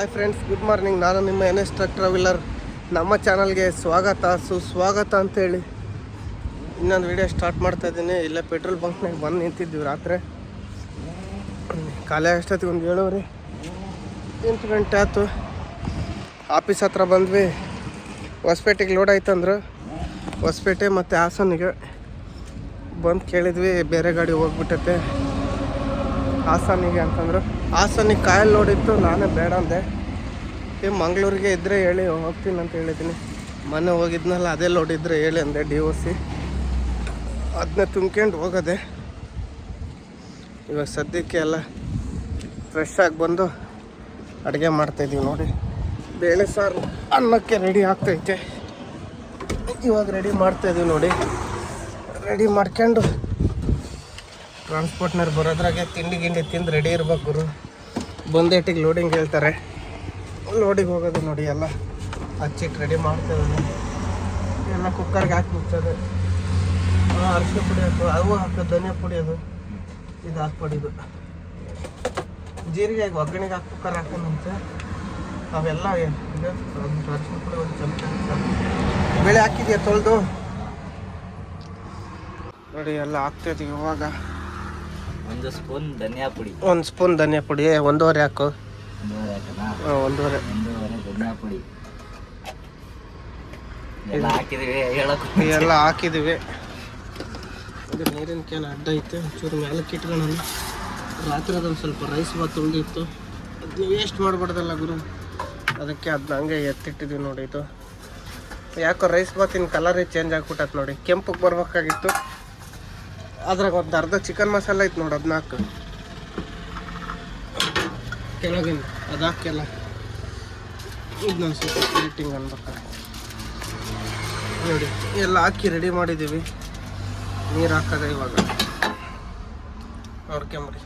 Hi friends good morning ನಾನು ನಿಮ್ಮ N S truck traveller ನಮ್ಮ ಚಾನಲ್ಗೆ ಸ್ವಾಗತ, ಸುಸ್ವಾಗತ ಅಂತೇಳಿ. ಇನ್ನೊಂದು ವಿಡಿಯೋ ಸ್ಟಾರ್ಟ್ ಮಾಡ್ತಾ ಇಲ್ಲೇ ಪೆಟ್ರೋಲ್ ಬಂಕ್ನಾಗ ಬಂದು ನಿಂತಿದ್ದೀವಿ ರಾತ್ರಿ. ಖಾಲಿ ಅಷ್ಟೊತ್ತಿಗೆ ಒಂದು ಏಳುವರೆ ಎಂಟು ಗಂಟೆ ಆಯ್ತು. ಆಫೀಸ್ ಹತ್ರ ಬಂದ್ವಿ. ಹೊಸಪೇಟೆಗೆ ಲೋಡ್ ಆಯ್ತಂದ್ರೆ ಹೊಸಪೇಟೆ ಮತ್ತು ಹಾಸನಿಗೆ. ಬಂದು ಕೇಳಿದ್ವಿ, ಬೇರೆ ಗಾಡಿ ಹೋಗ್ಬಿಟ್ಟೈತೆ. ಹಾಸನಿಗೆ ಅಂತಂದರು. ಹಾಸನಿಗೆ ಕಾಯಲ್ಲಿ ನೋಡಿತ್ತು ನಾನೇ ಬೇಡ ಅಂದೆ. ಈ ಮಂಗಳೂರಿಗೆ ಇದ್ದರೆ ಹೇಳಿ, ಹೋಗ್ತೀನಿ ಅಂತ ಹೇಳಿದ್ದೀನಿ. ಮೊನ್ನೆ ಹೋಗಿದ್ನಲ್ಲ, ಅದೇ ನೋಡಿದ್ರೆ ಹೇಳಿ ಅಂದೆ ಡಿ ಒ ಸಿ ಅದನ್ನ ತುಂಬ್ಕೊಂಡು ಹೋಗೋದೆ. ಇವಾಗ ಸದ್ಯಕ್ಕೆ ಎಲ್ಲ ಫ್ರೆಶ್ ಆಗಿ ಬಂದು ಅಡುಗೆ ಮಾಡ್ತಾಯಿದ್ದೀವಿ ನೋಡಿ. ಬೇಳೆ ಸಾರು ಅನ್ನಕ್ಕೆ ರೆಡಿ ಆಗ್ತೈತೆ. ಇವಾಗ ರೆಡಿ ಮಾಡ್ತಾಯಿದ್ದೀವಿ ನೋಡಿ. ರೆಡಿ ಮಾಡ್ಕೊಂಡು ಟ್ರಾನ್ಸ್ಪೋರ್ಟ್ನವ್ರು ಬರೋದ್ರಾಗೆ ತಿಂಡಿ ಗಿಂಡಿ ತಿಂದು ರೆಡಿ ಇರ್ಬೇಕು ಗುರು. ಬಂದೇಟಿಗೆ ಲೋಡಿಂಗ್ ಹೇಳ್ತಾರೆ. ಲೋಡಿಗೆ ಹೋಗೋದು ನೋಡಿ ಎಲ್ಲ. ಹಚ್ಚಿಟ್ಟು ರೆಡಿ ಮಾಡ್ತೇವೆ ಎಲ್ಲ ಕುಕ್ಕರ್ಗೆ ಹಾಕಿ ಮುಚ್ಚೋದು ಅರಿಶಿನ ಪುಡಿ ಹಾಕು. ಅವು ಹಾಕೋದು ಧನಿಯಾ ಪುಡಿ ಅದು. ಇದು ಹಾಕ್ಬಿಡಿದು ಜೀರಿಗೆ ಒಗ್ಗರಣೆಗೆ ಹಾಕಿ ಕುಕ್ಕರ್ ಹಾಕೋಣಂತೆ ಅವೆಲ್ಲ ಅರಿಶಿನ ಪುಡಿ ಒಂದು ಚಮಚ ಬೆಳೆ ಬೇಳೆ ಹಾಕಿದ್ಯಾ ತೊಳೆದು? ನೋಡಿ, ಎಲ್ಲ ಹಾಕ್ತಿದ್ದೀವಿ ಇವಾಗ. ಒಂದು ಸ್ಪೂನ್ ಧನಿಯಾ ಪುಡಿ. ಒಂದು ಸ್ಪೂನ್ ಧನಿಯಾ ಪುಡಿ. ಒಂದೂವರೆ ಹಾಕು. ಒಂದೂವರೆ ಧನಿಯಾ ಪುಡಿ. ಎಲ್ಲ ಹಾಕಿದೀವಿ ಹೇಳಕ್ ಎಲ್ಲ ಹಾಕಿದ್ದೀವಿ ಇದು ನೀರಿನ ಕ್ಯಾನ್ ಅಡ್ಡ ಐತೆ ಚೂರು ಮೇಲಕ್ಕೆ ಇಟ್ಕೊಳ್ಳೋಣ. ರಾತ್ರಿ ಅದೊಂದು ಸ್ವಲ್ಪ ರೈಸ್ ಬಾತ್ ಉಳಿದಿತ್ತು. ಅದನ್ನ ವೇಸ್ಟ್ ಮಾಡಬಾರ್ದಲ್ಲ ಗುರು. ಅದಕ್ಕೆ ಅದನ್ನ ಹಂಗೆ ಎತ್ತಿಟ್ಟಿದ್ದೀವಿ ನೋಡಿ ಇದು. ಯಾಕೋ ರೈಸ್ ಬಾತಿನ ಕಲರೇ ಚೇಂಜ್ ಆಗಿಬಿಟ್ಟತ್ ನೋಡಿ. ಕೆಂಪಕ್ಕೆ ಬರ್ಬೇಕಾಗಿತ್ತು. ಅದ್ರಾಗ ಒಂದು ಅರ್ಧ ಚಿಕನ್ ಮಸಾಲ ಐತೆ ನೋಡಿ ಅದನ್ನ ಹಾಕು ಕೆಳಗಿನ ಅದು ಹಾಕೆಲ್ಲ ಇದನ್ನ ಸ್ವಲ್ಪ ಪ್ಲೇಟಿಂಗ್ ಅನ್ಬೇಕು? ನೋಡಿ, ಎಲ್ಲ ಹಾಕಿ ರೆಡಿ ಮಾಡಿದ್ದೀವಿ ನೀರು ಹಾಕೋದ ಇವಾಗ. ನೋಡ್ಕೊಂಬಿಡಿ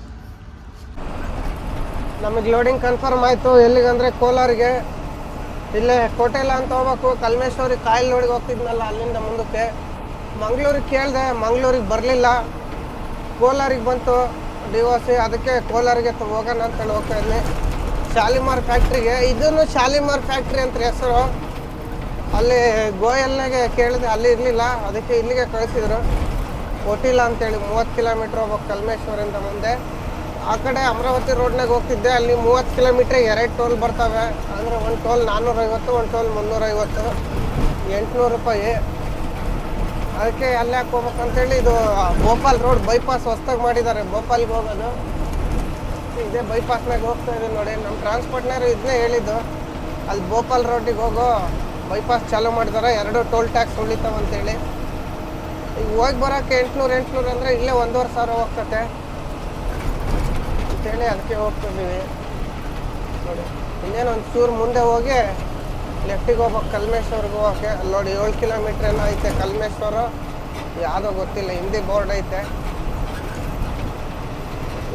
ನಮಗೆ ಲೋಡಿಂಗ್ ಕನ್ಫರ್ಮ್ ಆಯಿತು. ಎಲ್ಲಿಗಂದ್ರೆ ಕೋಲಾರಿಗೆ. ಇಲ್ಲೇ ಕೋಟೆಲ ಅಂತ ಹೋಗ್ಬೇಕು. ಕಲ್ಮೇಶ್ವರಿ ಕಾಯಿಲ್ ನೋಡಿಗೆ ಹೋಗ್ತಿದ್ನಲ್ಲ, ಅಲ್ಲಿಂದ ಮುಂದಕ್ಕೆ. ಮಂಗಳೂರಿಗೆ ಕೇಳಿದೆ, ಮಂಗಳೂರಿಗೆ ಬರಲಿಲ್ಲ. ಕೋಲಾರಿಗೆ ಬಂತು ಡಿವೋಸಿ ಅದಕ್ಕೆ ಕೋಲಾರಿಗೆ ಹೋಗೋಣ ಅಂತೇಳಿ ಹೋಗ್ತಾ ಇದ್ದೀನಿ ಶಾಲಿಮಾರ್ ಫ್ಯಾಕ್ಟ್ರಿಗೆ ಇದನ್ನು ಶಾಲಿಮಾರ್ ಫ್ಯಾಕ್ಟ್ರಿ ಅಂತ ಹೆಸರು. ಅಲ್ಲಿ ಗೋಯಲ್ನಾಗೆ ಕೇಳಿದೆ, ಅಲ್ಲಿ ಇರಲಿಲ್ಲ, ಅದಕ್ಕೆ ಇಲ್ಲಿಗೆ ಕಳಿಸಿದ್ರು. ಒಟ್ಟಿಲ್ಲ ಅಂತೇಳಿ, ಮೂವತ್ತು ಕಿಲೋಮೀಟ್ರ್ ಹೋಗ್ಬೇಕು ಕಲ್ಮೇಶ್ವರಿಂದ ಮುಂದೆ. ಆ ಕಡೆ ಅಮರಾವತಿ ರೋಡ್ನಾಗ ಹೋಗ್ತಿದ್ದೆ, ಅಲ್ಲಿ ಮೂವತ್ತು ಕಿಲೋಮೀಟ್ರ್ ಎರಡು ಟೋಲ್ ಬರ್ತವೆ. ಅಂದರೆ ಒಂದು ಟೋಲ್ ನಾನ್ನೂರೈವತ್ತು ಒಂದು ಟೋಲ್ ಮುನ್ನೂರೈವತ್ತು. ಎಂಟುನೂರು ರೂಪಾಯಿ. ಅದಕ್ಕೆ ಅಲ್ಲಿ ಯಾಕೆ ಹೋಗ್ಬೇಕಂತೇಳಿ ಇದು ಭೋಪಾಲ್ ರೋಡ್ ಬೈಪಾಸ್ ಹೊಸ್ದಾಗಿ ಮಾಡಿದ್ದಾರೆ. ಭೋಪಾಲ್ಗೆ ಹೋಗೋದು. ಇದೇ ಬೈಪಾಸ್ನಾಗ ಹೋಗ್ತಾ ಇದೀವಿ ನೋಡಿ. ನಮ್ಮ ಟ್ರಾನ್ಸ್ಪೋರ್ಟ್ನವರು ಇದನ್ನೇ ಹೇಳಿದ್ದು. ಅಲ್ಲಿ ಭೋಪಾಲ್ ರೋಡಿಗೆ ಹೋಗೋ ಬೈಪಾಸ್ ಚಾಲೂ ಮಾಡಿದಾರೆ. ಎರಡು ಟೋಲ್ ಟ್ಯಾಕ್ಸ್ ಉಳಿತಾವ ಅಂತೇಳಿ. ಈಗ ಹೋಗಿ ಬರೋಕ್ಕೆ ಎಂಟುನೂರು ಎಂಟುನೂರು ಅಂದರೆ ಇಲ್ಲೇ ಒಂದೂವರೆ ಸಾವಿರ ಹೋಗ್ತತೆ. ಅಂತೇಳಿ ಅದಕ್ಕೆ ಹೋಗ್ತಿದ್ದೀವಿ. ನೋಡಿ, ಇನ್ನೇನು ಒಂದು ಚೂರು ಮುಂದೆ ಹೋಗಿ ಲೆಫ್ಟಿಗೆ ಹೋಗ್ಬೇಕು, ಕಲ್ಮೇಶ್ವರ್ಗೆ ಹೋಗೋಕ್ಕೆ. ಅಲ್ಲಿ ನೋಡಿ, ಏಳು ಕಿಲೋಮೀಟ್ರ್ ಏನೋ ಐತೆ, ಕಲ್ಮೇಶ್ವರ. ಯಾವುದೋ ಗೊತ್ತಿಲ್ಲ, ಹಿಂದಿ ಬೋರ್ಡ್ ಐತೆ.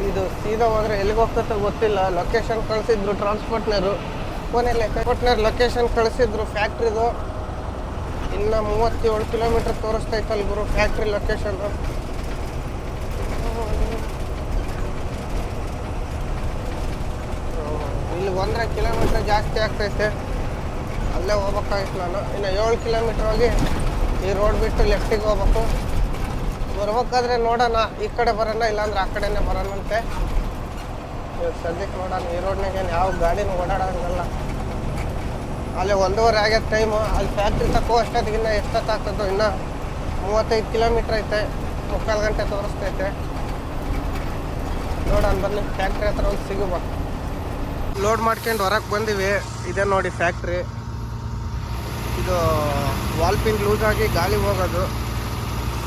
ಇದು ಸೀದಾ ಹೋದ್ರೆ ಎಲ್ಲಿಗೆ ಹೋಗ್ತದೆ ಗೊತ್ತಿಲ್ಲ. ಲೊಕೇಶನ್ ಕಳಿಸಿದ್ರು ಟ್ರಾನ್ಸ್ಪೋರ್ಟ್ನರು ಫೋನಲ್ಲಿ ಟ್ರಾನ್ಸ್ಪೋರ್ಟ್ನರ್ ಲೊಕೇಶನ್ ಕಳಿಸಿದ್ರು ಫ್ಯಾಕ್ಟ್ರಿದು ಇನ್ನು ಮೂವತ್ತೇಳು ಕಿಲೋಮೀಟ್ರ್ ತೋರಿಸ್ತೈತಲ್ಲ ಗುರು ಫ್ಯಾಕ್ಟ್ರಿ ಲೊಕೇಶನ್ ಇಲ್ಲಿ ಒಂದರ ಕಿಲೋಮೀಟ್ರ್ ಜಾಸ್ತಿ ಆಗ್ತೈತೆ. ಅಲ್ಲೇ ಹೋಗ್ಬೇಕಾಗಿತ್ತು ನಾನು ಇನ್ನು ಏಳು ಕಿಲೋಮೀಟ್ರ್ ಹೋಗಿ ಈ ರೋಡ್ ಬಿಟ್ಟು ಲೆಫ್ಟಿಗೆ ಹೋಗ್ಬೇಕು. ಬರ್ಬೇಕಾದ್ರೆ ನೋಡೋಣ, ಈ ಕಡೆ ಬರೋಣ, ಇಲ್ಲಾಂದ್ರೆ ಆ ಕಡೆನೇ ಬರೋಣಂತೆ ಸದ್ಯಕ್ಕೆ ನೋಡೋಣ, ಈ ರೋಡ್ನಾಗ ಏನು ಯಾವ ಗಾಡಿನೂ ಓಡಾಡೋಂಗಲ್ಲ. ಅಲ್ಲಿ ಒಂದೂವರೆ ಆಗ್ಯದ ಟೈಮು ಅಲ್ಲಿ ಫ್ಯಾಕ್ಟ್ರಿ ತಕ್ಕೋ ಅಷ್ಟೊತ್ತಿಗಿನ್ನ ಎಷ್ಟೊತ್ತಾಗ್ತದೋ, ಇನ್ನು ಮೂವತ್ತೈದು ಕಿಲೋಮೀಟ್ರ್ ಐತೆ, ಮುಕ್ಕಾಲು ಗಂಟೆ ತೋರಿಸ್ತೈತೆ. ನೋಡೋಣ, ಬನ್ನಿ ಫ್ಯಾಕ್ಟ್ರಿ ಹತ್ರ ಒಂದು ಸಿಗುವ. ಲೋಡ್ ಮಾಡ್ಕೊಂಡು ಹೊರಗೆ ಬಂದಿವಿ, ಇದೇ ನೋಡಿ ಫ್ಯಾಕ್ಟ್ರಿ ಇದು ವಾಲ್ಪಿಂಗ್ ಲೂಸ್ ಆಗಿ ಗಾಳಿ ಹೋಗೋದು.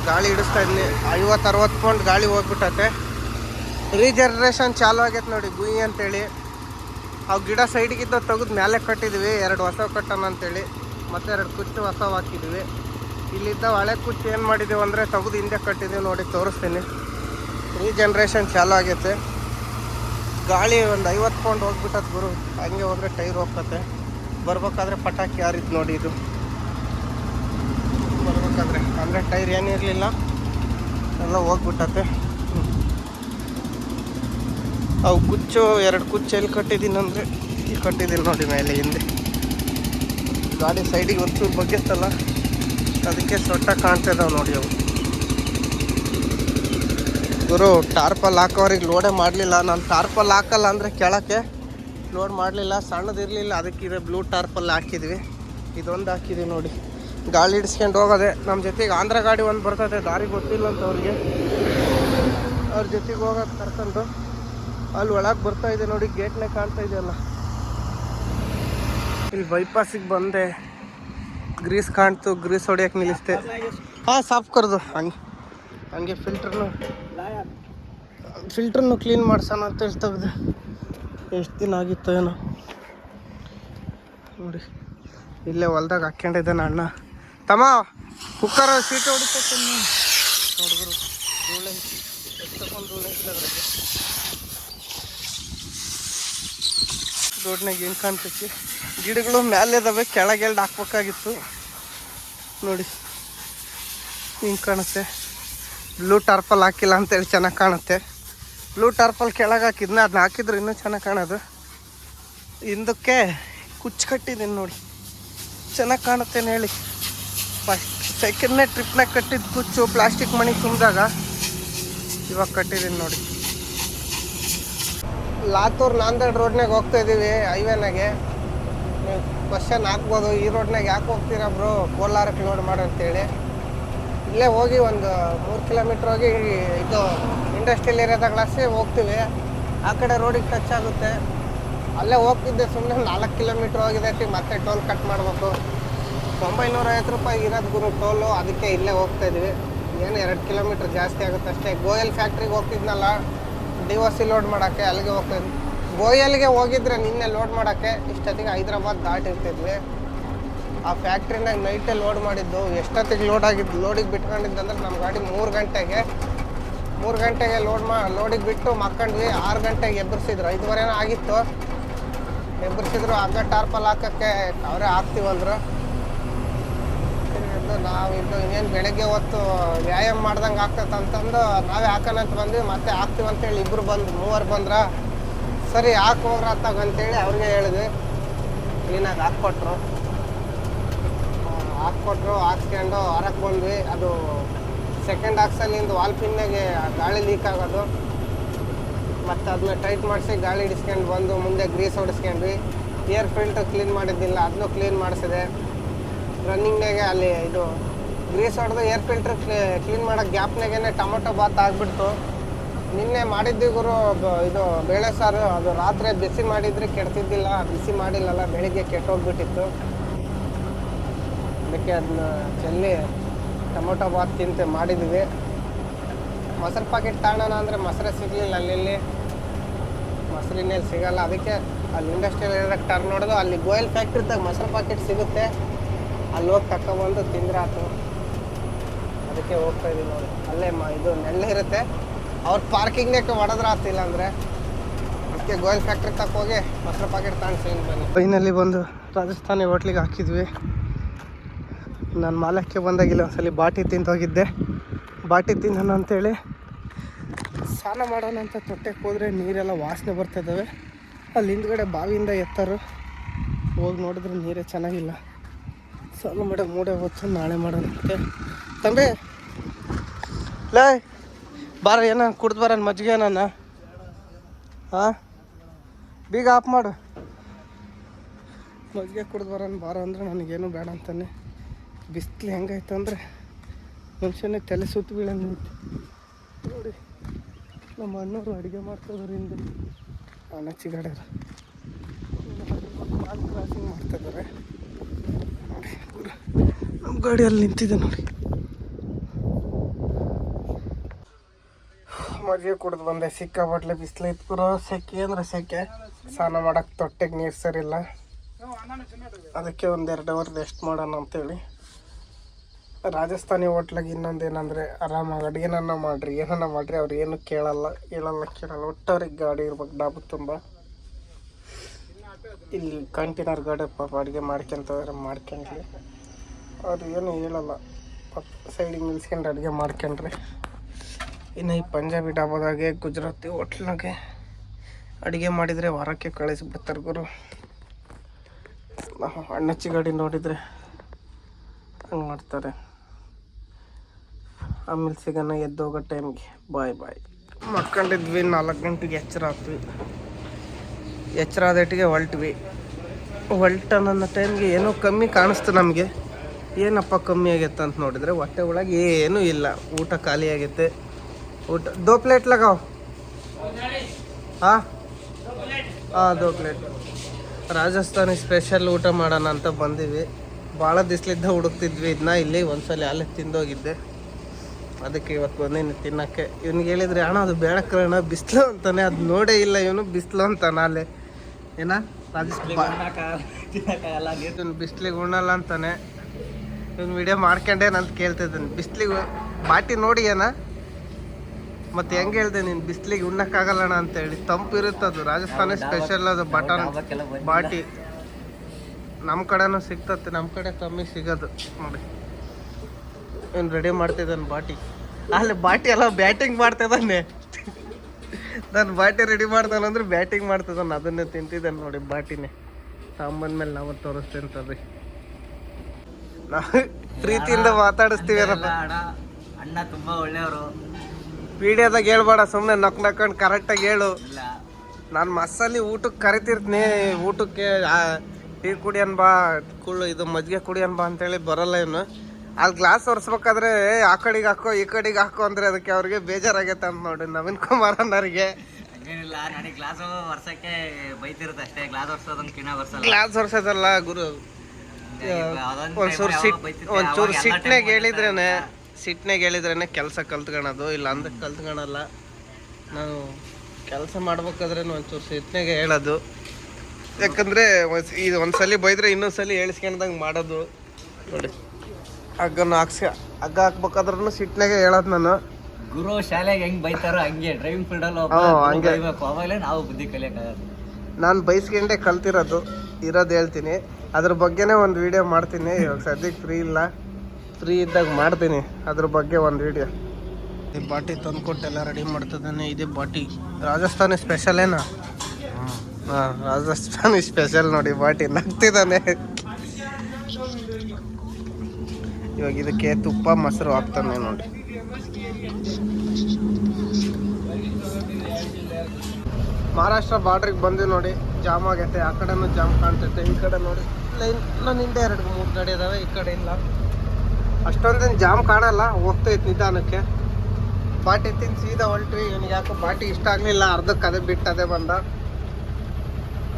ಗಾಳಿ ಹಿಡಿಸ್ತಾ ಇದ್ನಿ. ಐವತ್ತು ಅರವತ್ತು ಪೌಂಡ್ ಗಾಳಿ ಹೋಗ್ಬಿಟ್ಟತೆ. ರೀಜನರೇಷನ್ ಚಾಲು ಆಗೈತೆ ನೋಡಿ ಗುಯಿ ಅಂತೇಳಿ. ಅವು ಗಿಡ ಸೈಡಿಗಿದ್ದ ತೆಗೆದು ಮೇಲೆ ಕಟ್ಟಿದ್ವಿ. ಎರಡು ಹೊಸ ಕಟ್ಟೋಣ ಅಂತೇಳಿ. ಮತ್ತು ಎರಡು ಕುಚ್ಚು ಹೊಸ ಹಾಕಿದ್ವಿ. ಇಲ್ಲಿದ್ದ ಹಳೆ ಕುಚ್ಚು ಏನು ಮಾಡಿದ್ದೀವಿ ಅಂದರೆ ತೆಗೆದು ಹಿಂದೆ ಕಟ್ಟಿದ್ದೀವಿ ನೋಡಿ, ತೋರಿಸ್ತೀನಿ. ರೀಜನ್ರೇಷನ್ ಚಾಲು ಆಗೈತೆ. ಗಾಳಿ ಒಂದು ಐವತ್ತು ಪೌಂಡ್ ಹೋಗ್ಬಿಟ್ಟದ ಗುರು. ಹಂಗೆ ಹೋದರೆ ಟೈರ್ ಹೋಗ್ತತೆ. ಬರ್ಬೇಕಾದ್ರೆ ಪಟಾಕಿ ಯಾರಿದ್ದು ನೋಡಿ ಇದು. ಬರ್ಬೇಕಾದ್ರೆ ಅಂದರೆ ಟೈರ್ ಏನಿರಲಿಲ್ಲ ಎಲ್ಲ ಹೋಗ್ಬಿಟ್ಟತೆ. ಅವು ಕುಚ್ಚು, ಎರಡು ಕುಚ್ಚು ಎಲ್ಲಿ ಕಟ್ಟಿದ್ದೀನಿ ಅಂದರೆ ಇಲ್ಲಿ ಕಟ್ಟಿದ್ದೀನಿ ನೋಡಿ ಮೇಲೆ ಹಿಂದೆ. ಗಾಡಿ ಸೈಡಿಗೆ ಒಂಚೂರು ಬಗ್ಗಿಸ್ತಲ್ಲ ಅದಕ್ಕೆ ಸೊಟ್ಟ ಕಾಣ್ತಿದ್ದಾವೆ ನೋಡಿ ಅವು. ಗುರು, ಟಾರ್ಪಲ್ ಹಾಕೋರಿಗೆ ಲೋಡೇ ಮಾಡಲಿಲ್ಲ. ನಾನು ಟಾರ್ಪಲ್ ಹಾಕಲ್ಲ ಅಂದರೆ ಕೆಳಕ್ಕೆ ಲೋಡ್ ಮಾಡಲಿಲ್ಲ. ಸಣ್ಣದಿರಲಿಲ್ಲ. ಅದಕ್ಕೆ ಇದೆ ಬ್ಲೂ ಟಾರ್ಪಲ್ ಹಾಕಿದ್ವಿ. ಇದೊಂದು ಹಾಕಿದ್ವಿ ನೋಡಿ. ಗಾಳಿ ಹಿಡಿಸ್ಕೊಂಡು ಹೋಗೋದೆ. ನಮ್ಮ ಜೊತೆಗೆ ಆಂಧ್ರ ಗಾಡಿ ಒಂದು ಬರ್ತದೆ, ದಾರಿ ಗೊತ್ತಿಲ್ಲ ಅಂತ ಅವ್ರಿಗೆ. ಅವ್ರ ಜೊತೆಗೆ ಹೋಗೋದು ಕರ್ಕೊಂಡು ಅಲ್ಲಿ ಒಳಗೆ ಬರ್ತಾ ಇದೆ ನೋಡಿ, ಗೇಟ್ನೇ ಕಾಣ್ತಾ ಇದೆಯಲ್ಲ. ಇಲ್ಲಿ ಬೈಪಾಸಿಗೆ ಬಂದೆ. ಗ್ರೀಸ್ ಕಾಣ್ತು, ಗ್ರೀಸ್ ಹೊಡಿಯೋಕೆ ನಿಲ್ಲಿಸ್ತೆ ಹಾಂ, ಸಾಫ್ ಕರೆದು. ಹಂಗೆ ಹಂಗೆ ಫಿಲ್ಟ್ರನ್ನು ಫಿಲ್ಟ್ರನ್ನು ಕ್ಲೀನ್ ಮಾಡ್ಸೋಣ ಅಂತ ತೆಗ್ದು ಎಷ್ಟು ದಿನ ಆಗಿತ್ತು ಏನೋ. ನೋಡಿ, ಇಲ್ಲೇ ಹೊಲ್ದಾಗ ಹಾಕ್ಕೊಂಡಿದ್ದಾನೆ ಅಣ್ಣ. ತಮ್ಮ, ಕುಕ್ಕರ್ ಸೀಟ್ ಹೊಡಿತೈತೆ ನೋಡಿದ್ರು ಧೂಳೆ ಎಷ್ಟೊಂದು ಧೂಳೆ ರೋಡ್ನಾಗ ಏನು ಕಾಣ್ತೈತಿ? ಗಿಡಗಳು ಮ್ಯಾಲೆ ಕೆಳಗೆ ಎಲ್ಡ್ ಹಾಕ್ಬೇಕಾಗಿತ್ತು. ನೋಡಿ, ಹಿಂಗೆ ಕಾಣುತ್ತೆ. ಬ್ಲೂ ಟಾರ್ಪಲ್ ಹಾಕಿಲ್ಲ ಅಂತೇಳಿ ಚೆನ್ನಾಗಿ ಕಾಣುತ್ತೆ. ಬ್ಲೂ ಟಾರ್ಪಲ್ ಕೆಳಗೆ ಹಾಕಿದ್ನ ಅದನ್ನ ಹಾಕಿದ್ರೆ ಇನ್ನೂ ಚೆನ್ನಾಗಿ ಕಾಣೋದು. ಹಿಂದಕ್ಕೆ ಕುಚ್ಚು ಕಟ್ಟಿದ್ದೀನಿ ನೋಡಿ. ಚೆನ್ನಾಗಿ ಕಾಣುತ್ತೇನೆ ಹೇಳಿ. ಫಸ್ಟ್ ಸೆಕೆಂಡ್ನೇ ಟ್ರಿಪ್ನಾಗ ಕಟ್ಟಿದ ಕುಚ್ಚು ಪ್ಲಾಸ್ಟಿಕ್ ಮಣಿ ತುಂಬಿದಾಗ ಇವಾಗ ಕಟ್ಟಿದ್ದೀನಿ ನೋಡಿ. ಲಾತೂರ್ ನಾಂದೇಡ್ ರೋಡ್ನಾಗ ಹೋಗ್ತಾ ಇದ್ದೀವಿ ಹೈವೇನಾಗೆ ನೀವು ಕ್ವಶನ್ ಹಾಕ್ಬೋದು. ಈ ರೋಡ್ನಾಗ ಯಾಕೆ ಹೋಗ್ತೀರಾ ಬ್ರೋ ಕೋಲಾರಕ್ಕೆ ಲೋಡ್ ಮಾಡಿ ಅಂತೇಳಿ. ಇಲ್ಲೇ ಹೋಗಿ ಒಂದು ಮೂರು ಕಿಲೋಮೀಟ್ರ್ ಹೋಗಿ ಇದು ಇಂಡಸ್ಟ್ರಿಯಲ್ ಏರಿಯಾದಾಗ್ಲಾಸೆ ಹೋಗ್ತೀವಿ. ಆ ಕಡೆ ರೋಡಿಗೆ ಟಚ್ ಆಗುತ್ತೆ. ಅಲ್ಲೇ ಹೋಗ್ತಿದ್ದೆ ಸುಮ್ಮನೆ ನಾಲ್ಕು ಕಿಲೋಮೀಟ್ರ್ ಹೋಗಿದೆ, ಮತ್ತೆ ಟೋಲ್ ಕಟ್ ಮಾಡಬೇಕು. ಒಂಬೈನೂರ ಐವತ್ತು ರೂಪಾಯಿ ಇರೋದು ಗುರು, ಟೋಲು ಅದಕ್ಕೆ ಇಲ್ಲೇ ಹೋಗ್ತಾ ಇದ್ವಿ. ಏನು ಎರಡು ಕಿಲೋಮೀಟ್ರ್ ಜಾಸ್ತಿ ಆಗುತ್ತೆ ಅಷ್ಟೇ. ಗೋಯಲ್ ಫ್ಯಾಕ್ಟ್ರಿಗೆ ಹೋಗ್ತಿದ್ನಲ್ಲ, ಡಿ ಒ ಸಿ ಲೋಡ್ ಮಾಡೋಕ್ಕೆ ಅಲ್ಲಿಗೆ ಹೋಗ್ತಾ ಇದ್ವಿ. ಗೋಯಲ್ಗೆ ಹೋಗಿದ್ರೆ ನಿನ್ನೆ ಲೋಡ್ ಮಾಡೋಕ್ಕೆ ಇಷ್ಟೊತ್ತಿಗೆ ಹೈದ್ರಾಬಾದ್ ದಾಟಿರ್ತಿದ್ವಿ. ಆ ಫ್ಯಾಕ್ಟ್ರಿನಾಗ ನೈಟೇ ಲೋಡ್ ಮಾಡಿದ್ದು, ಎಷ್ಟೊತ್ತಿಗೆ ಲೋಡ್ ಆಗಿದ್ದು ಲೋಡಿಗೆ ಬಿಟ್ಕೊಂಡಿದ್ದಂದ್ರೆ ನಮ್ಮ ಗಾಡಿ ಮೂರು ಗಂಟೆಗೆ ಮೂರು ಗಂಟೆಗೆ ಲೋಡ್ ಮಾ ಲೋಡಿಗೆ ಬಿಟ್ಟು ಮಕ್ಕಂಡ್ವಿ. ಆರು ಗಂಟೆಗೆ ಎಬ್ಬರಿಸಿದ್ರು ಐದುವರೆನೋ ಆಗಿತ್ತು. ಎಬ್ಬರಿಸಿದ್ರು ಹಗ್ಗ ಟಾರ್ಪಲ್ ಹಾಕೋಕ್ಕೆ ಅವರೇ ಹಾಕ್ತೀವಂದ್ರು ಇದು ನಾವಿದ್ದು ಇನ್ನೇನು ಬೆಳಗ್ಗೆ ಹೊತ್ತು ವ್ಯಾಯಾಮ ಮಾಡ್ದಂಗೆ ಆಗ್ತೈತೆ ಅಂತಂದು ನಾವೇ ಹಾಕೋಣಂತ ಬಂದ್ವಿ, ಮತ್ತೆ ಹಾಕ್ತೀವಿ ಅಂತೇಳಿ ಇಬ್ಬರು ಬಂದು, ಮೂವರು ಬಂದ್ರ ಸರಿ ಹಾಕಿ ಹೋಗ್ರ ಅತ್ತಾಗ ಅಂತೇಳಿ ಅವ್ರಿಗೆ ಹೇಳಿದ್ವಿ. ಕ್ಲೀನಾಗಿ ಹಾಕ್ಕೊಟ್ರು. ಹಾಕ್ಕೊಟ್ರು, ಹಾಕ್ಸ್ಕೊಂಡು ಹೊರಕ್ಕೆ ಬಂದ್ವಿ. ಅದು ಸೆಕೆಂಡ್ ಹಾಕ್ಸಲ್ಲಿಂದ ವಾಲ್ ಪಿನ್ನಾಗೆ ಗಾಳಿ ಲೀಕ್ ಆಗೋದು. ಮತ್ತು ಅದನ್ನ ಟೈಟ್ ಮಾಡಿಸಿ ಗಾಳಿ ಹಿಡಿಸ್ಕೊಂಡು ಬಂದು ಮುಂದೆ ಗ್ರೀಸ್ ಹೊಡಿಸ್ಕೊಂಡ್ವಿ. ಏರ್ ಫಿಲ್ಟರ್ ಕ್ಲೀನ್ ಮಾಡಿದ್ದಿಲ್ಲ ಅದನ್ನು ಕ್ಲೀನ್ ಮಾಡಿಸಿದೆ. ರನ್ನಿಂಗ್ನಾಗೆ ಅಲ್ಲಿ ಇದು ಗ್ರೀಸ್ ಹೊಡೆದು ಏರ್ ಫಿಲ್ಟರ್ ಕ್ಲೀನ್ ಮಾಡೋ ಗ್ಯಾಪ್ನಾಗೇನೆ ಟೊಮೊಟೊ ಬಾತ್ ಆಗಿಬಿಡ್ತು. ನಿನ್ನೆ ಮಾಡಿದ್ವಿ ಗುರು ಬ- ಇದು ಬೇಳೆ ಸಾರು, ಅದು ರಾತ್ರಿ ಬಿಸಿ ಮಾಡಿದ್ರೆ ಕೆಡ್ತಿದ್ದಿಲ್ಲ, ಬಿಸಿ ಮಾಡಿಲ್ಲಲ್ಲ, ಬೆಳಿಗ್ಗೆ ಕೆಟ್ಟೋಗ್ಬಿಟ್ಟಿತ್ತು. ಅದಕ್ಕೆ ಅದನ್ನ ಚೆಲ್ಲಿ ಟೊಮೊಟೊ ಬಾತ್ ತಿಂತೆ ಮಾಡಿದ್ವಿ. ಮೊಸರು ಪಾಕೆಟ್ ತಗೊಳ್ಳೋಣ ಅಂದರೆ ಮೊಸರೇ ಸಿಗಲಿಲ್ಲ ಅಲ್ಲಿ ಮೊಸರಿನಲ್ಲಿ ಸಿಗಲ್ಲ. ಅದಕ್ಕೆ ಅಲ್ಲಿ ಇಂಡಸ್ಟ್ರಿಯಲ್ ಏರಿಯಾದಾಗ ಟರ್ನ್ ನೋಡೋದು, ಅಲ್ಲಿ ಗೋಯಲ್ ಫ್ಯಾಕ್ಟ್ರಿದಾಗ ಮೊಸರು ಪಾಕೆಟ್ ಸಿಗುತ್ತೆ. ಅಲ್ಲಿ ಹೋಗಿ ತಗೊಬಂದು ತಿಂದ್ರೆ ಆತು ಅದಕ್ಕೆ ಹೋಗ್ತಾ ಇದೀವಿ ನೋಡಿ. ಅಲ್ಲೇ ಇದು ನೆಳ್ಳೆ ಇರುತ್ತೆ. ಅವ್ರ ಪಾರ್ಕಿಂಗ್ನೇ ಹೊಡೆದ್ರೆ ಆಗ್ತಿಲ್ಲ ಅಂದರೆ ಅದಕ್ಕೆ ಗೋಯಲ್ ಫ್ಯಾಕ್ಟ್ರಿ ತಕ್ಕ ಹೋಗಿ ಮೊಸರು ಪಾಕೆಟ್ ತಗೊಂಡು ಬನ್ನಿ. ಟ್ರೈನಲ್ಲಿ ಬಂದು ರಾಜಸ್ಥಾನಿ ಹೋಟ್ಲಿಗೆ ಹಾಕಿದ್ವಿ. ನಾನು ಮಾಲಕ್ಕೆ ಬಂದಾಗಿಲ್ಲ ಒಂದ್ಸಲಿ ಬಾಟಿ ತಿಂದು ಹೋಗಿದ್ದೆ. ಬಾಟಿ ತಿನ್ನೋಣ ಅಂತೇಳಿ. ಸ್ನಾನ ಮಾಡೋಣ ಅಂತ ತೊಟ್ಟೆಗೆ ಹೋದರೆ ನೀರೆಲ್ಲ ವಾಸನೆ ಬರ್ತಿದ್ದಾವೆ ಅಲ್ಲಿ ಹಿಂದ್ಗಡೆ ಬಾವಿಯಿಂದ ಎತ್ತರು. ಹೋಗಿ ನೋಡಿದ್ರೆ ನೀರೇ ಚೆನ್ನಾಗಿಲ್ಲ. ಸ್ನಾನ ಮೇಡಮ್ ಮೂಡೆ ಹೊತ್ತು ನಾಳೆ ಮಾಡೋಣ ತಂಬಿ ಲೈ, ಬಾರ ಏನ ಕುಡ್ದು ಬಾರ ಮಜ್ಜಿಗೆ ನನ್ನ ಹಾಂ ಬೀಗ ಆಫ್ ಮಾಡು. ಮಜ್ಜಿಗೆ ಕುಡ್ದು ಬರೋಣ ಬಾರ ಅಂದ್ರೆ ನನಗೇನು ಬೇಡ ಅಂತಾನೆ. ಬಿಸಿಲು ಹೆಂಗಾಯ್ತು ಅಂದರೆ ಮನುಷ್ಯನ ತಲೆ ಸುತ್ತು ಬೀಳಂಗೆ ನೋಡಿ, ನಮ್ಮ ಅಣ್ಣವರು ಅಡುಗೆ ಮಾಡ್ತಾಯಿದ್ರು ಹಿಂದೆ. ಅಣ್ಣ ಚಿಗಾಡ್ಯಾರ ಕ್ರಾಸಿಂಗ್ ಪೂರ ನಮ್ಮ ಗಾಡಿ ಅಲ್ಲಿ ನಿಂತಿದೆ ನೋಡಿ. ಮಜ್ಜಿಗೆ ಕುಡಿದು ಬಂದೆ ಸಿಕ್ಕಾಬಟ್ಲೆ ಬಿಸಿಲು ಇತ್ತು ಸೆಕೆ ಅಂದ್ರೆ ಸೆಕೆ. ಸ್ನಾನ ಮಾಡಕ್ಕೆ ತೊಟ್ಟೆಗೆ ನೀರು ಸರಿಲ್ಲ. ಅದಕ್ಕೆ ಒಂದೆರಡು ಅವರ್ ರೆಸ್ಟ್ ಮಾಡೋಣ ಅಂತೇಳಿ. ರಾಜಸ್ಥಾನಿ ಹೋಟ್ಲಾಗ ಇನ್ನೊಂದು ಏನಂದರೆ, ಆರಾಮಾಗಿ ಅಡುಗೆನನ್ನ ಮಾಡಿರಿ, ಏನನ್ನ ಮಾಡಿರಿ, ಅವ್ರು ಏನು ಕೇಳಲ್ಲ, ಹೇಳಲ್ಲ, ಕೇಳಲ್ಲ. ಒಟ್ಟು ಅವ್ರಿಗೆ ಗಾಡಿ ಇರ್ಬೇಕು, ಡಾಬು ತುಂಬ. ಇಲ್ಲಿ ಕಂಟಿನರ್ ಗಾಡಿ ಪಾಪ ಅಡುಗೆ ಮಾಡ್ಕೊಂತವ್ರೆ ಮಾಡ್ಕೊಂಡ್ರಿ ಅವ್ರು ಏನು ಹೇಳಲ್ಲ. ಸೈಡಿಗೆ ನಿಲ್ಸ್ಕೊಂಡು ಅಡುಗೆ ಮಾಡ್ಕೊಂಡ್ರೆ. ಇನ್ನು ಈ ಪಂಜಾಬಿ ಡಾಬಾದಾಗೆ, ಗುಜರಾತಿ ಹೋಟ್ಲಾಗೆ ಅಡುಗೆ ಮಾಡಿದರೆ ವಾರಕ್ಕೆ ಕಳಿಸ್ಬಿಡ್ತಾರೆ ಗುರು. ಅಣ್ಣಚ್ಚಿ ಗಾಡಿ ನೋಡಿದರೆ ಹಂಗೆ ಮಾಡ್ತಾರೆ. ಆಮೇಲೆ ಸಿಗೋಣ ಎದ್ದೋಗೋ ಟೈಮ್ಗೆ. ಬಾಯ್ ಬಾಯ್. ಮಾಡ್ಕೊಂಡಿದ್ವಿ ನಾಲ್ಕು ಗಂಟೆಗೆ ಎಚ್ಚರ ಆಗ್ತೀವಿ. ಎಚ್ಚರ ಆದಟ್ಟಿಗೆ ಹೊಲ್ಟ್ವಿ. ಹೊಲ್ಟ ನನ್ನ ಟೈಮ್ಗೆ ಏನೋ ಕಮ್ಮಿ ಕಾಣಿಸ್ತು ನಮಗೆ. ಏನಪ್ಪ ಕಮ್ಮಿ ಆಗೈತೆ ಅಂತ ನೋಡಿದರೆ ಹೊಟ್ಟೆ ಒಳಗೆ ಏನೂ ಇಲ್ಲ. ಊಟ ಖಾಲಿ ಆಗೈತೆ. ಊಟ ದೋ ಪ್ಲೇಟ್ ಲಗಾವ್. ಹಾಂ? ಹಾಂ ದೋ ಪ್ಲೇಟ್. ರಾಜಸ್ಥಾನಿ ಸ್ಪೆಷಲ್ ಊಟ ಮಾಡೋಣ ಅಂತ ಬಂದೀವಿ. ಭಾಳ ದಿಸ್ಲಿದ್ದ ಹುಡುಕ್ತಿದ್ವಿ. ಇದನ್ನ ಇಲ್ಲಿ ಒಂದ್ಸಲ ಅಲ್ಲೇ ತಿಂದೋಗಿದ್ದೆ. ಅದಕ್ಕೆ ಇವತ್ತು ಬಂದೀನಿ ತಿನ್ನಕ್ಕೆ. ಇವ್ನಿಗೆ ಹೇಳಿದ್ರೆ ಅಣ್ಣ ಅದು ಬೇಡ ಕಣ ಬಿಸಿಲು ಅಂತಾನೆ. ಅದು ನೋಡೇ ಇಲ್ಲ ಇವನು ಬಿಸಿಲು ಅಂತಾನೆ ಅಲ್ಲೇ ಏನ? ರಾಜಸ್ಥಾನ ಬಿಸ್ಲಿಗೆ ಉಣ್ಣಲ್ಲ ಅಂತಾನೆ. ಇವನು ವಿಡಿಯೋ ಮಾಡ್ಕೊಂಡೇನಂತ ಕೇಳ್ತಿದ್ದಾನೆ ಬಿಸ್ಲಿಗೆ ಬಾಟಿ ನೋಡಿ ಏನ ಮತ್ತೆ ಹೆಂಗೆ ಹೇಳ್ದೆ ನೀನು ಬಿಸ್ಲಿಗೆ ಉಣ್ಣಕ್ಕಾಗಲ್ಲಣ ಅಂತ ಹೇಳಿ. ತಂಪು ಇರುತ್ತೆ ಅದು. ರಾಜಸ್ಥಾನ ಸ್ಪೆಷಲ್ ಅದು ಬಟನ್ ಬಾಟಿ. ನಮ್ಮ ಕಡೆನೂ ಸಿಗ್ತತ್ತೆ. ನಮ್ಮ ಕಡೆ ಕಮ್ಮಿ ಸಿಗೋದು. ನೋಡಿ. ಇವ್ನು ರೆಡಿ ಮಾಡ್ತಿದ್ದಾನೆ ಬಾಟಿ? ಅಲ್ಲಿ ಬಾಟಿ ಎಲ್ಲ ಬ್ಯಾಟಿಂಗ್ ಮಾಡ್ತಿದ್ದಾನೆ. ನಾನು ಬಾಟಿ ರೆಡಿ ಮಾಡ್ತಾನಂದ್ರೆ ಬ್ಯಾಟಿಂಗ್ ಮಾಡ್ತಿದ್ದಾನೆ. ಅದನ್ನೇ ತಿಂತಿದ್ದಾನೆ ನೋಡಿ ಬಾಟಿನೇ. ಮೇಲೆ ನಾವು ತೋರಿಸ್ತೀನಿ ತರ್ರಿ ನಾವು ಪ್ರೀತಿಯಿಂದ ಮಾತಾಡಿಸ್ತೀವಿ ಅಣ್ಣ ತುಂಬಾ ಒಳ್ಳೆಯವರು. ವಿಡಿಯೋದಾಗ ಹೇಳ್ಬೇಡ ಸುಮ್ಮನೆ ನಕ್ ನಕ್ಕೊಂಡು ಕರೆಕ್ಟಾಗಿ ಹೇಳು. ನಾನು ಮಸ್ಸಲ್ಲಿ ಊಟಕ್ಕೆ ಕರಿತಿರ್ತೀನಿ. ಊಟಕ್ಕೆ ಟೀ ಕುಡಿಯನ್ ಬಾ ಕುಳ್ಳು ಇದು ಮಜ್ಜಿಗೆ ಕುಡಿಯನ್ ಬಾ ಅಂತೇಳಿ ಬರಲ್ಲ ಇವನು. ಅಲ್ಲಿ ಗ್ಲಾಸ್ ಒರೆಸ್ಬೇಕಾದ್ರೆ ಆ ಕಡೆಗೆ ಹಾಕೋ ಈ ಕಡೆಗೆ ಹಾಕೋ ಅಂದ್ರೆ ಅದಕ್ಕೆ ಅವ್ರಿಗೆ ಬೇಜಾರಾಗೈತೆ ಅಂತ ನೋಡಿ ನವೀನ್ ಕುಮಾರ್ ಅನ್ನೋರಿಗೆ ಹಂಗೇನಿಲ್ಲ ನನಗೆ ಗ್ಲಾಸ್ ವರ್ಷಕ್ಕೆ ಬೈತಿರುತ್ತೆ ಅಷ್ಟೇ. ಗ್ಲಾಸ್ ವರ್ಷೋದೊಂದು ಕಿಣ ಒರ್ಸಲ್ಲ. ಗ್ಲಾಸ್ ಒರೆಸೋದಲ್ಲ ಗುರು. ಒಂಚೂರು ಸಿಟ್ ಒಂಚೂರು ಸಿಟ್ನಾಗ ಹೇಳಿದ್ರೇನೆ ಸಿಟ್ನಾಗ ಹೇಳಿದ್ರೇನೆ ಕೆಲಸ ಕಲ್ತ್ಕೊಳೋದು ಇಲ್ಲ ಅಂದ್ರೆ ಕಲ್ತ್ಕೊಳಲ್ಲ. ನಾನು ಕೆಲಸ ಮಾಡ್ಬೇಕಾದ್ರೆ ಒಂಚೂರು ಸಿಟ್ನಾಗೆ ಹೇಳೋದು. ಯಾಕಂದ್ರೆ ಒಂದ್- ಇದು ಒಂದ್ಸಲಿ ಬೈದ್ರೆ ಇನ್ನೊಂದ್ಸಲಿ ಹೇಳಿಸ್ಕೊಂಡಂಗೆ ಮಾಡೋದು. ನೋಡಿ. ಹಗ್ಗನ ಹಾಕ್ಸಿ ಹಗ್ಗ ಹಾಕ್ಬೇಕಾದ್ರೂ ಸಿಟ್ನಾಗೆ ಹೇಳೋದು ನಾನು. ಗುರು ಶಾಲೆಗೆ ಹೆಂಗ್ ಬೈತಾರೋ ಹಂಗೆ ಡ್ರೈವಿಂಗ್ ಫೀಲ್ಡ್ ಅಲ್ಲಿ ಹಾ, ಹಂಗೆ. ಅವಾಗಲೇ ನಾವು ಬುದ್ಧಿ ಕಲಿಯಕ್ಕಾಗದು ನಾನು ಬೈಸ್ಕೊಂಡೆ ಕಲ್ತಿರೋದು. ಇರೋದು ಹೇಳ್ತೀನಿ. ಅದ್ರ ಬಗ್ಗೆನೇ ಒಂದು ವಿಡಿಯೋ ಮಾಡ್ತೀನಿ. ಇವಾಗ ಸದ್ಯಕ್ಕೆ ಫ್ರೀ ಇಲ್ಲ. ಫ್ರೀ ಇದ್ದಾಗ ಮಾಡ್ತೀನಿ. ಅದ್ರ ಬಗ್ಗೆ ಒಂದು ವಿಡಿಯೋ ಈ ಬಾಟಿ ತಂದ್ಕೊಟ್ಟೆಲ್ಲ ರೆಡಿ ಮಾಡ್ತಿದ್ದಾನೆ. ಇದೇ ಬಾಟಿ. ರಾಜಸ್ಥಾನಿ ಸ್ಪೆಷಲ್ ಏನಾ? ಹಾಂ ರಾಜಸ್ಥಾನಿ ಸ್ಪೆಷಲ್ ನೋಡಿ ಬಾಟಿ ನಗ್ತಿದ್ದಾನೆ. ಇವಾಗ ಇದಕ್ಕೆ ತುಪ್ಪ ಮೊಸರು ಹಾಕ್ತಾನೆ ನೋಡಿ. ಮಹಾರಾಷ್ಟ್ರ ಬಾರ್ಡ್ರಿಗೆ ಬಂದು ನೋಡಿ. ಜಾಮ್ ಆಗೈತೆ. ಆ ಕಡೆನೂ ಜಾಮ್ ಕಾಣ್ತೈತೆ. ಈ ಕಡೆ ನೋಡಿ. ಲೈನ್ ನನ್ನ ಹಿಂದೆ ಎರಡು ಮೂರು ಗಾಡಿ ಇದಾವೆ ಈ ಕಡೆ ಇಲ್ಲ. ಅಷ್ಟೊಂದೇನು ಜಾಮ್ ಕಾಣಲ್ಲ ಹೋಗ್ತೈತೆ ನಿಧಾನಕ್ಕೆ. ಪಾಟಿ ತಿಂದು ಸೀದಾ ಹೊಲ್ಟ್ರಿ ಯಾಕೋ ಪಾಟಿ ಇಷ್ಟ ಆಗಲಿಲ್ಲ, ಅರ್ಧಕ್ಕೆ ಅದೇ ಬಿಟ್ಟು ಅದೇ ಬಂದ.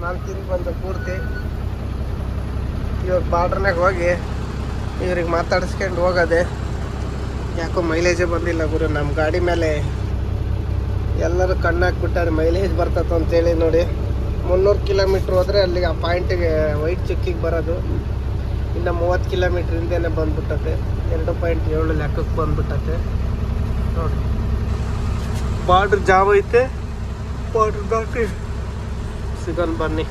ನಾನು ತಿಂದು ಬಂದೆ ಪೂರ್ತಿ. ಇವಾಗ ಬಾರ್ಡ್ರನಾಗ ಹೋಗಿ, ಇವ್ರಿಗೆ ಮಾತಾಡಿಸ್ಕೊಂಡು ಹೋಗೋದೆ. ಯಾಕೋ ಮೈಲೇಜೇ ಬಂದಿಲ್ಲ ಗುರು ನಮ್ಮ ಗಾಡಿ ಮೇಲೆ. ಎಲ್ಲರೂ ಕಣ್ಣಾಕ್ಬಿಟ್ಟಾರೆ ಮೈಲೇಜ್ ಬರ್ತೈತೆ ಅಂತೇಳಿ ನೋಡಿ. ಮುನ್ನೂರು ಕಿಲೋಮೀಟ್ರ್ ಹೋದರೆ ಅಲ್ಲಿಗೆ ಆ ಪಾಯಿಂಟಿಗೆ ವೈಟ್ ಚೆಕ್ಕಿಗೆ ಬರೋದು. ಇನ್ನು ಮೂವತ್ತು ಕಿಲೋಮೀಟ್ರ್ ಹಿಂದೆನೇ ಬಂದ್ಬಿಟ್ಟತೆ. ಎರಡು ಪಾಯಿಂಟ್ ಏಳು ಲೆಕ್ಕಕ್ಕೆ ಬಂದ್ಬಿಟ್ಟತೆ. ನೋಡಿ. ಬಾರ್ಡ್ರ್ ಜಾಬ್ ಐತೆ. ಬಾರ್ಡ್ರ್ ಡಾಕ್ಟ್ರಿ ಸಿಗೋಣ ಬನ್ನಿ.